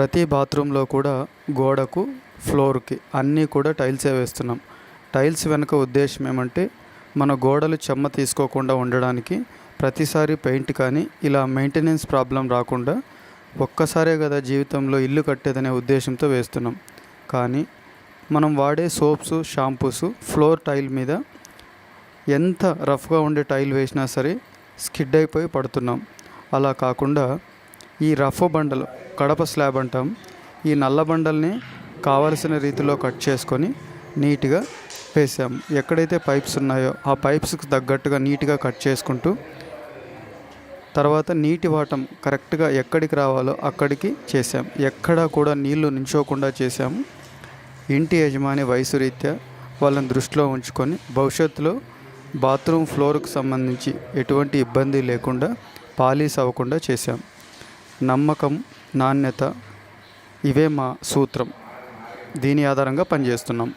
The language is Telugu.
ప్రతి బాత్రూంలో కూడా గోడకు ఫ్లోర్కి అన్నీ కూడా టైల్సే వేస్తున్నాం. టైల్స్ వెనుక ఉద్దేశం ఏమంటే మన గోడలు చెమ్మ తీసుకోకుండా ఉండడానికి ప్రతిసారి పెయింట్ కానీ ఇలా మెయింటెనెన్స్ ప్రాబ్లం రాకుండా ఒక్కసారే కదా జీవితంలో ఇల్లు కట్టేదనే ఉద్దేశంతో వేస్తున్నాం. కానీ మనం వాడే సోప్స్ షాంపూస్ ఫ్లోర్ టైల్ మీద ఎంత రఫ్గా ఉండే టైల్ వేసినా సరే స్కిడ్ అయిపోయి పడుతున్నాం. అలా కాకుండా ఈ రఫ్ బండలు కడప స్లాబ్ అంటాం. ఈ నల్ల బండల్ని కావలసిన రీతిలో కట్ చేసుకొని నీట్గా వేసాం. ఎక్కడైతే పైప్స్ ఉన్నాయో ఆ పైప్స్కి తగ్గట్టుగా నీట్గా కట్ చేసుకుంటూ తర్వాత నీటి వాటం కరెక్ట్గా ఎక్కడికి రావాలో అక్కడికి చేసాం. ఎక్కడా కూడా నీళ్ళు నించోకుండా చేసాము ఇంటి యజమాని వయసు రీత్యా వాళ్ళని దృష్టిలో ఉంచుకొని భవిష్యత్తులో బాత్రూమ్ ఫ్లోర్కు సంబంధించి ఎటువంటి ఇబ్బంది లేకుండా పాలీస్ అవ్వకుండా చేశాం నమ్మకం నాణ్యత ఇవే మా సూత్రం. దీని ఆధారంగా పనిచేస్తున్నాం.